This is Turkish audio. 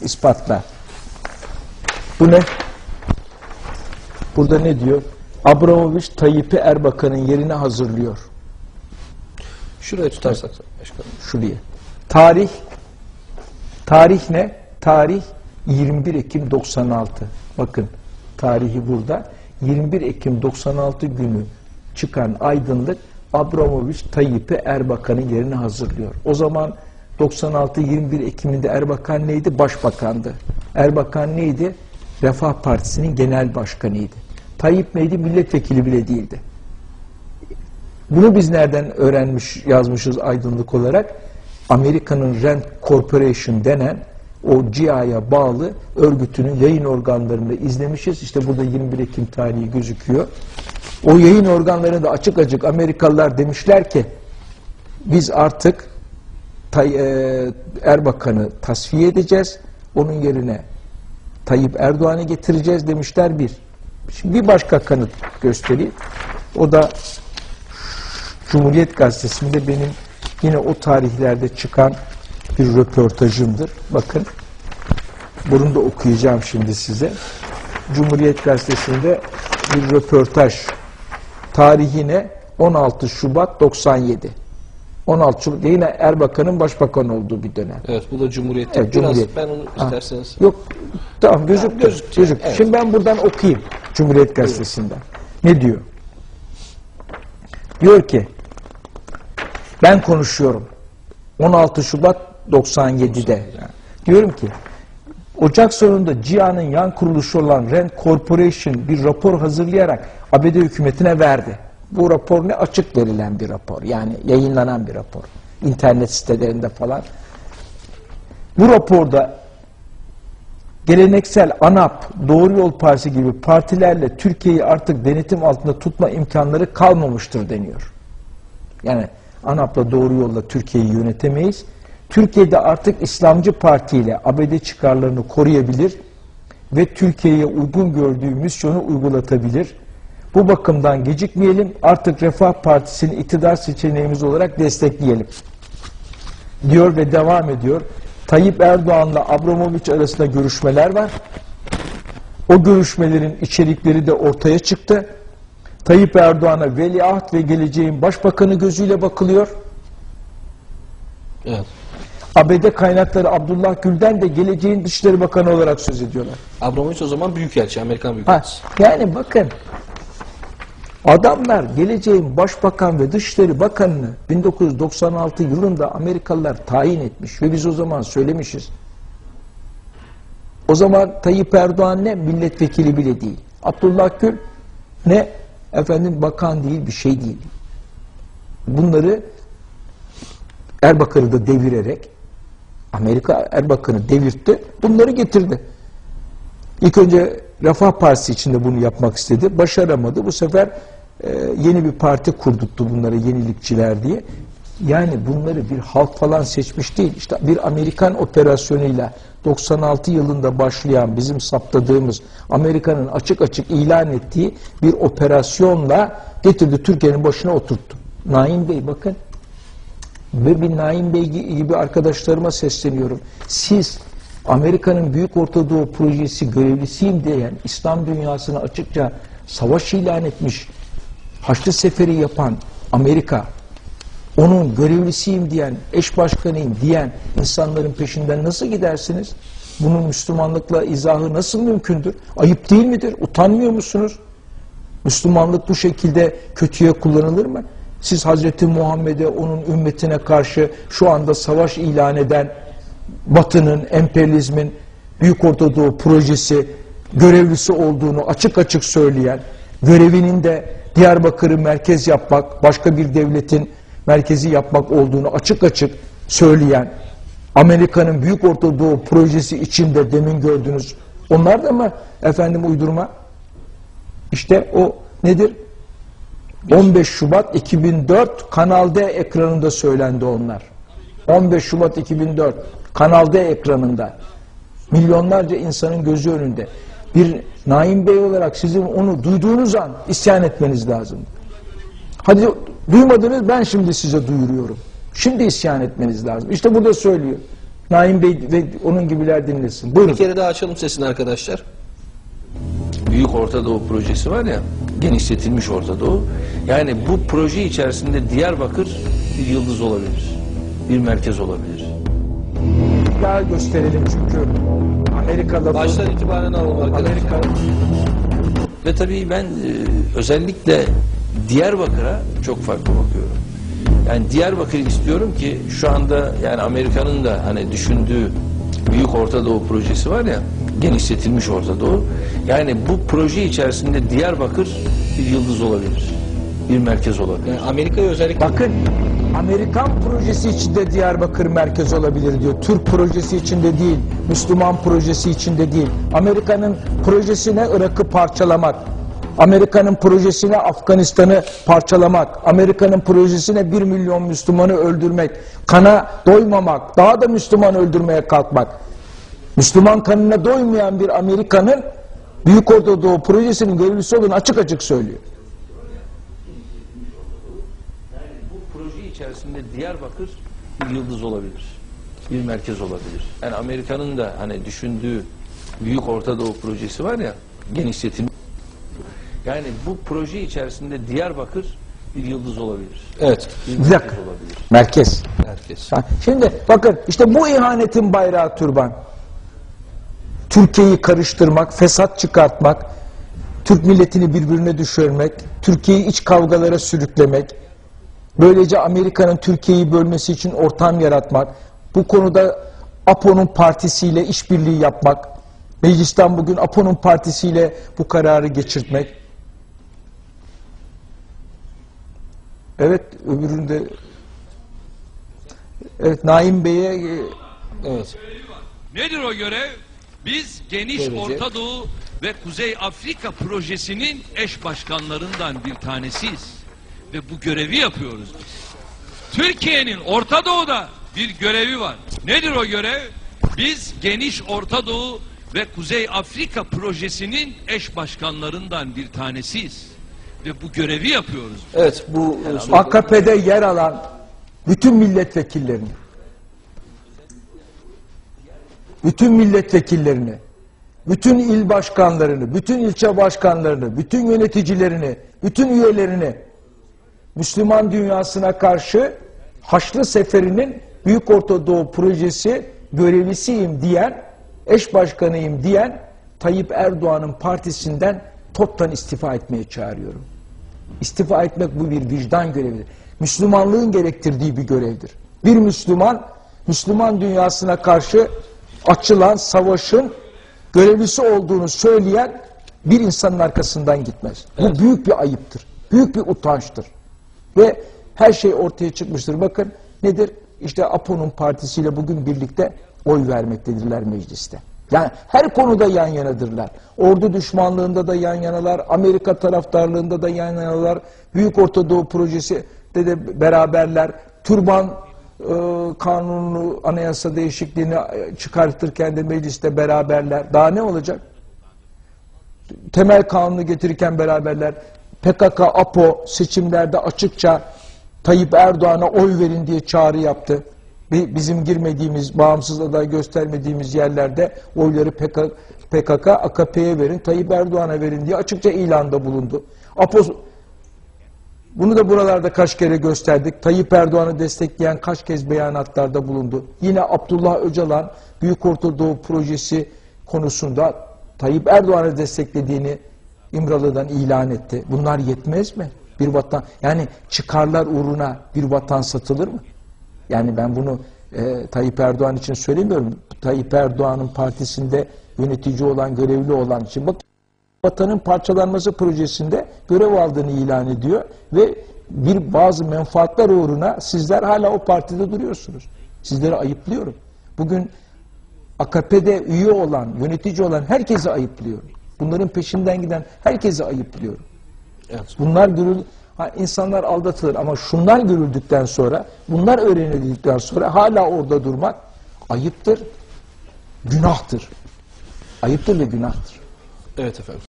ispatla. Bu ne? Burada ne diyor? Abramovich Tayyip'i Erbakan'ın yerine hazırlıyor. Şurayı tutarsak başkanım. Şuraya. Tarih tarih ne? Tarih 21 Ekim 96. Bakın tarihi burada. 21 Ekim 96 günü çıkan aydınlık Abramovich Tayyip'i Erbakan'ın yerine hazırlıyor. O zaman 96 21 Ekim'inde Erbakan neydi? Başbakandı. Erbakan neydi? Refah Partisi'nin genel başkanıydı. Tayyip neydi? Milletvekili bile değildi. Bunu biz nereden öğrenmiş, yazmışız aydınlık olarak? Amerika'nın Rand Corporation denen o CIA'ya bağlı örgütünün yayın organlarında izlemişiz. İşte burada 21 Ekim tarihi gözüküyor. O yayın organlarında açık açık Amerikalılar demişler ki biz artık Tay e, Erbakan'ı tasfiye edeceğiz. Onun yerine Tayyip Erdoğan'ı getireceğiz demişler bir. Şimdi bir başka kanıt göstereyim. O da Cumhuriyet Gazetesi'nde benim yine o tarihlerde çıkan bir röportajımdır. Bakın bunu da okuyacağım şimdi size. Cumhuriyet Gazetesi'nde bir röportaj tarihine 16 Şubat 97. 16 Şubat yine Erbakan'ın başbakan olduğu bir dönem. Evet bu da Cumhuriyet'te. Evet, Biraz Cumhuriyet. ben onu Ha. isterseniz. Yok tamam gözüktü. Tamam, gözüktü. gözüktü. Evet. Şimdi ben buradan okuyayım Cumhuriyet Gazetesi'nden. Ne diyor? Diyor ki ben konuşuyorum. 16 Şubat 97'de. Diyorum ki Ocak sonunda CİA'nın yan kuruluşu olan Rand Corporation bir rapor hazırlayarak ABD hükümetine verdi. Bu rapor ne? Açık verilen bir rapor. Yani yayınlanan bir rapor. İnternet sitelerinde falan. Bu raporda geleneksel ANAP, Doğru Yol Partisi gibi partilerle Türkiye'yi artık denetim altında tutma imkanları kalmamıştır deniyor. Yani ANAP'la Doğru Yol'la Türkiye'yi yönetemeyiz. Türkiye'de artık İslamcı Parti ile ABD çıkarlarını koruyabilir ve Türkiye'ye uygun gördüğü misyonu uygulatabilir. Bu bakımdan gecikmeyelim, artık Refah Partisi'ni iktidar seçeneğimiz olarak destekleyelim diyor ve devam ediyor. Tayyip Erdoğan'la Abramovich arasında görüşmeler var. O görüşmelerin içerikleri de ortaya çıktı. Tayyip Erdoğan'a veliaht ve geleceğin başbakanı gözüyle bakılıyor. Evet. ABD kaynakları Abdullah Gül'den de geleceğin Dışişleri Bakanı olarak söz ediyorlar. Abramovich o zaman büyükelçi, Amerikan Ha, büyükelçisi. yani bakın adamlar geleceğin Başbakan ve Dışişleri Bakanını 1996 yılında Amerikalılar tayin etmiş ve biz o zaman söylemişiz. O zaman Tayyip Erdoğan ne? Milletvekili bile değil. Abdullah Gül ne? Efendim bakan değil, bir şey değil. Bunları Erbakan'ı da devirerek Amerika Erbakan'ı devirtti. Bunları getirdi. İlk önce Refah Partisi içinde bunu yapmak istedi. Başaramadı. Bu sefer e, yeni bir parti kurdurttu bunlara yenilikçiler diye. Yani bunları bir halk falan seçmiş değil. İşte bir Amerikan operasyonuyla 96 yılında başlayan bizim saptadığımız Amerika'nın açık açık ilan ettiği bir operasyonla getirdi Türkiye'nin başına oturttu. Naim Bey bakın ve bir Naim Bey gibi arkadaşlarıma sesleniyorum. Siz Amerika'nın Büyük Ortadoğu Projesi görevlisiyim diyen İslam dünyasına açıkça savaş ilan etmiş, Haçlı Seferi yapan Amerika, onun görevlisiyim diyen, eş başkanıyım diyen insanların peşinden nasıl gidersiniz? Bunun Müslümanlıkla izahı nasıl mümkündür? Ayıp değil midir? Utanmıyor musunuz? Müslümanlık bu şekilde kötüye kullanılır mı? Siz Hazreti Muhammed'e, onun ümmetine karşı şu anda savaş ilan eden Batı'nın, emperyalizmin Büyük Ortadoğu projesi görevlisi olduğunu açık açık söyleyen, görevinin de Diyarbakır'ı merkez yapmak, başka bir devletin merkezi yapmak olduğunu açık açık söyleyen, Amerika'nın Büyük Ortadoğu projesi içinde demin gördünüz. Onlar da mı efendim uydurma? İşte o nedir? 15 Şubat 2004 Kanal D ekranında söylendi onlar. 15 Şubat 2004 Kanal D ekranında milyonlarca insanın gözü önünde bir Naim Bey olarak sizin onu duyduğunuz an isyan etmeniz lazım. Hadi duymadınız ben şimdi size duyuruyorum. Şimdi isyan etmeniz lazım. İşte burada söylüyor. Naim Bey ve onun gibiler dinlesin. Buyurun. Bir kere daha açalım sesini arkadaşlar. Büyük Orta Doğu projesi var ya, genişletilmiş Orta Doğu. Yani bu proje içerisinde Diyarbakır bir yıldız olabilir. Bir merkez olabilir. Daha gösterelim çünkü Amerika'da Baştan itibaren alalım arkadaşlar. Amerika Ve tabii ben e, özellikle Diyarbakır'a çok farklı bakıyorum. Yani Diyarbakır istiyorum ki şu anda yani Amerika'nın da hani düşündüğü Büyük Orta Doğu projesi var ya, genişletilmiş Orta Doğu. Yani bu proje içerisinde Diyarbakır bir yıldız olabilir. Bir merkez olabilir. Yani Amerika'yı özellikle bakın Amerikan projesi içinde Diyarbakır merkez olabilir diyor. Türk projesi içinde değil, Müslüman projesi içinde değil. Amerika'nın projesine Irak'ı parçalamak, Amerika'nın projesine Afganistan'ı parçalamak, Amerika'nın projesine bir milyon Müslümanı öldürmek, kana doymamak, daha da Müslüman öldürmeye kalkmak. Müslüman kanına doymayan bir Amerika'nın Büyük Orta Doğu projesinin görevlisi olduğunu açık açık söylüyor. Bu proje içerisinde Diyarbakır bir yıldız olabilir. Bir merkez olabilir. Yani Amerika'nın da hani düşündüğü Büyük Orta Doğu projesi var ya, genişletilmiş. Yani bu proje içerisinde Diyarbakır bir yıldız olabilir. evet Bir merkez dakika. olabilir. Merkez. herkes. Ha, Şimdi bakın işte bu ihanetin bayrağı türban. Türkiye'yi karıştırmak, fesat çıkartmak, Türk milletini birbirine düşürmek, Türkiye'yi iç kavgalara sürüklemek, böylece Amerika'nın Türkiye'yi bölmesi için ortam yaratmak, bu konuda APO'nun partisiyle işbirliği yapmak, meclisten bugün APO'nun partisiyle bu kararı geçirtmek. Evet, öbüründe Evet, Naim Bey'e e, Evet. Nedir o görev? Biz geniş Böylece- Orta Doğu ve Kuzey Afrika projesinin eş başkanlarından bir tanesiyiz. Ve bu görevi yapıyoruz biz. Türkiye'nin Orta Doğu'da bir görevi var. Nedir o görev? Biz geniş Orta Doğu ve Kuzey Afrika projesinin eş başkanlarından bir tanesiyiz. Ve bu görevi yapıyoruz. Evet bu AKP'de yer alan bütün milletvekillerini bütün milletvekillerini bütün il başkanlarını, bütün ilçe başkanlarını, bütün yöneticilerini, bütün üyelerini Müslüman dünyasına karşı Haçlı Seferi'nin Büyük Orta Doğu Projesi görevlisiyim diyen, eş başkanıyım diyen Tayyip Erdoğan'ın partisinden toptan istifa etmeye çağırıyorum. İstifa etmek bu bir vicdan görevidir. Müslümanlığın gerektirdiği bir görevdir. Bir Müslüman, Müslüman dünyasına karşı açılan savaşın görevlisi olduğunu söyleyen bir insanın arkasından gitmez. Bu büyük bir ayıptır. Büyük bir utançtır. Ve her şey ortaya çıkmıştır. Bakın nedir? İşte APO'nun partisiyle bugün birlikte oy vermektedirler mecliste. Yani her konuda yan yanadırlar. Ordu düşmanlığında da yan yanalar, Amerika taraftarlığında da yan yanalar, Büyük Orta Doğu Projesi de de beraberler. Türban e, kanunu, anayasa değişikliğini e, çıkartırken de mecliste beraberler. Daha ne olacak? temel kanunu getirirken beraberler PKK, APO seçimlerde açıkça Tayyip Erdoğan'a oy verin diye çağrı yaptı. Bi- Bizim girmediğimiz, bağımsız aday göstermediğimiz yerlerde oyları PKK, PKK AKP'ye verin, Tayyip Erdoğan'a verin diye açıkça ilanda bulundu. APO bunu da buralarda kaç kere gösterdik. Tayyip Erdoğan'ı destekleyen kaç kez beyanatlarda bulundu. Yine Abdullah Öcalan Büyük Orta Doğu Projesi konusunda Tayyip Erdoğan'ı desteklediğini İmralı'dan ilan etti. Bunlar yetmez mi? Bir vatan yani çıkarlar uğruna bir vatan satılır mı? Yani ben bunu e, Tayyip Erdoğan için söylemiyorum. Tayyip Erdoğan'ın partisinde yönetici olan, görevli olan için. Bak vatanın parçalanması projesinde görev aldığını ilan ediyor ve bir bazı menfaatler uğruna sizler hala o partide duruyorsunuz. Sizleri ayıplıyorum. Bugün AKP'de üye olan, yönetici olan herkesi ayıplıyorum. Bunların peşinden giden herkesi ayıplıyorum. Evet. Bunlar görül ha, insanlar aldatılır ama şunlar görüldükten sonra, bunlar öğrenildikten sonra hala orada durmak ayıptır, günahtır. Ayıptır ve günahtır. Evet efendim.